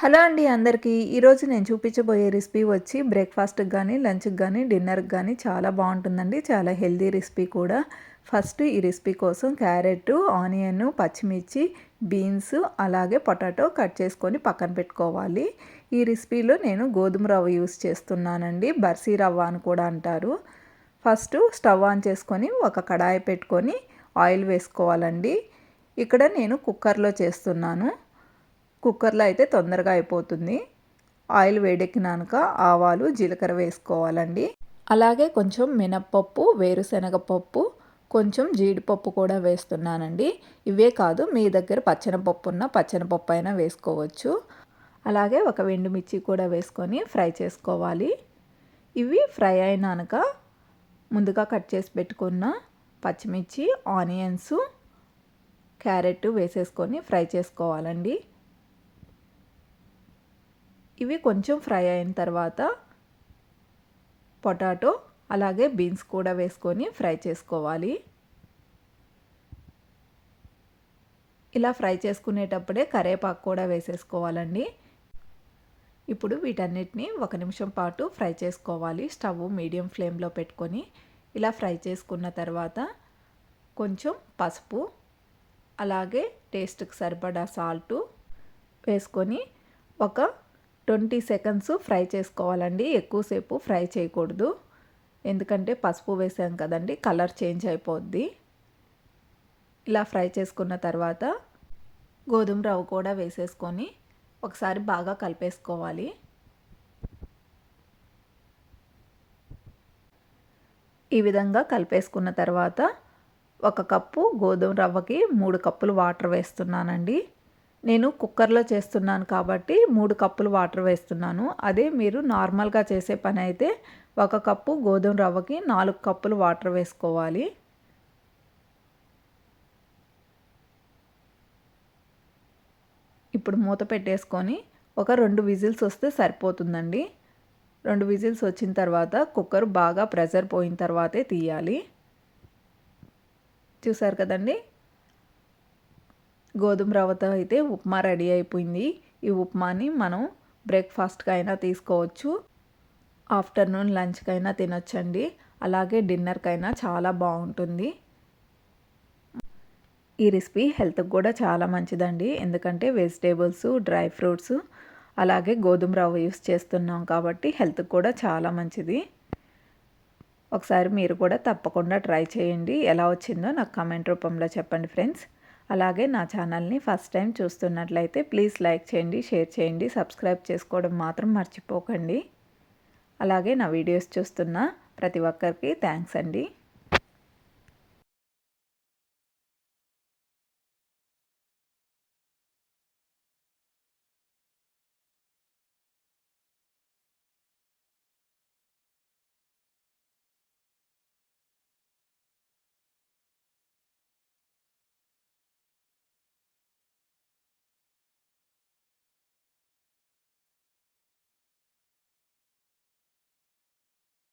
Hello అండి అందరికీ. ఈరోజు నేను చూపించబోయే రెసిపీ వచ్చి బ్రేక్ఫాస్ట్కి కానీ లంచ్కి కానీ డిన్నర్కి కానీ చాలా బాగుంటుందండి. చాలా హెల్దీ రెసిపీ కూడా. ఫస్ట్ ఈ రెసిపీ కోసం క్యారెట్ ఆనియన్ పచ్చిమిర్చి బీన్స్ అలాగే పొటాటో కట్ చేసుకొని పక్కన పెట్టుకోవాలి. ఈ రెసిపీలో నేను గోధుమ రవ్వ యూస్ చేస్తున్నానండి. బర్సీ రవ్వ అని కూడా అంటారు. ఫస్ట్ స్టవ్ ఆన్ చేసుకొని ఒక కడాయి పెట్టుకొని ఆయిల్ వేసుకోవాలండి. ఇక్కడ నేను కుక్కర్లో చేస్తున్నాను. కుక్కర్లో అయితే తొందరగా అయిపోతుంది. ఆయిల్ వేడెక్కినాక ఆవాలు జీలకర్ర వేసుకోవాలండి. అలాగే కొంచెం మినప్పప్పు వేరుశనగపప్పు కొంచెం జీడిపప్పు కూడా వేస్తున్నానండి. ఇవే కాదు మీ దగ్గర పచ్చనపప్పు ఉన్న పచ్చనపప్పు అయినా వేసుకోవచ్చు. అలాగే ఒక మిర్చి కూడా వేసుకొని ఫ్రై చేసుకోవాలి. ఇవి ఫ్రై అయినాక ముందుగా కట్ చేసి పెట్టుకున్న పచ్చిమిర్చి ఆనియన్స్ క్యారెట్ వేసేసుకొని ఫ్రై చేసుకోవాలండి. ఇవి కొంచెం ఫ్రై అయిన తర్వాత పొటాటో అలాగే బీన్స్ కూడా వేసుకొని ఫ్రై చేసుకోవాలి. ఇలా ఫ్రై చేసుకునేటప్పుడే కరేపాకు కూడా వేసేసుకోవాలండి. ఇప్పుడు వీటన్నిటిని ఒక నిమిషం పాటు ఫ్రై చేసుకోవాలి. స్టవ్ మీడియం ఫ్లేమ్లో పెట్టుకొని ఇలా ఫ్రై చేసుకున్న తర్వాత కొంచెం పసుపు అలాగే టేస్ట్కి సరిపడా సాల్టు వేసుకొని ఒక ట్వంటీ సెకండ్స్ ఫ్రై చేసుకోవాలండి. ఎక్కువసేపు ఫ్రై చేయకూడదు. ఎందుకంటే పసుపు వేసాం కదండి కలర్ చేంజ్ అయిపోద్ది. ఇలా ఫ్రై చేసుకున్న తర్వాత గోధుమ రవ్వ కూడా వేసేసుకొని ఒకసారి బాగా కలిపేసుకోవాలి. ఈ విధంగా కలిపేసుకున్న తర్వాత ఒక కప్పు గోధుమ రవ్వకి మూడు కప్పులు వాటర్ వేస్తున్నానండి. నేను కుక్కర్లో చేస్తున్నాను కాబట్టి మూడు కప్పులు వాటర్ వేస్తున్నాను. అదే మీరు నార్మల్గా చేసే పని అయితే ఒక కప్పు గోధుమ రవ్వకి నాలుగు కప్పులు వాటర్ వేసుకోవాలి. ఇప్పుడు మూత పెట్టేసుకొని ఒక రెండు విజిల్స్ వస్తే సరిపోతుందండి. రెండు విజిల్స్ వచ్చిన తర్వాత కుక్కర్ బాగా ప్రెజర్ పోయిన తర్వాతే తీయాలి. చూసారు కదండి? గోధుమ రవ్వతో అయితే ఉప్మా రెడీ అయిపోయింది. ఈ ఉప్మాని మనం బ్రేక్ఫాస్ట్కి అయినా తీసుకోవచ్చు. ఆఫ్టర్నూన్ లంచ్కైనా తినొచ్చండి. అలాగే డిన్నర్కైనా చాలా బాగుంటుంది. ఈ రెసిపీ హెల్త్కి కూడా చాలా మంచిదండి. ఎందుకంటే వెజిటేబుల్స్ డ్రై ఫ్రూట్స్ అలాగే గోధుమ రవ్వ యూస్ చేస్తున్నాం కాబట్టి హెల్త్కి కూడా చాలా మంచిది. ఒకసారి మీరు కూడా తప్పకుండా ట్రై చేయండి. ఎలా వచ్చిందో నాకు కామెంట్ రూపంలో చెప్పండి ఫ్రెండ్స్. అలాగే నా ఛానల్ని ఫస్ట్ టైం చూస్తున్నట్లయితే ప్లీజ్ లైక్ చేయండి షేర్ చేయండి సబ్స్క్రైబ్ చేసుకోవడం మాత్రం మర్చిపోకండి. అలాగే నా వీడియోస్ చూస్తున్న ప్రతి ఒక్కరికి థ్యాంక్స్ అండి.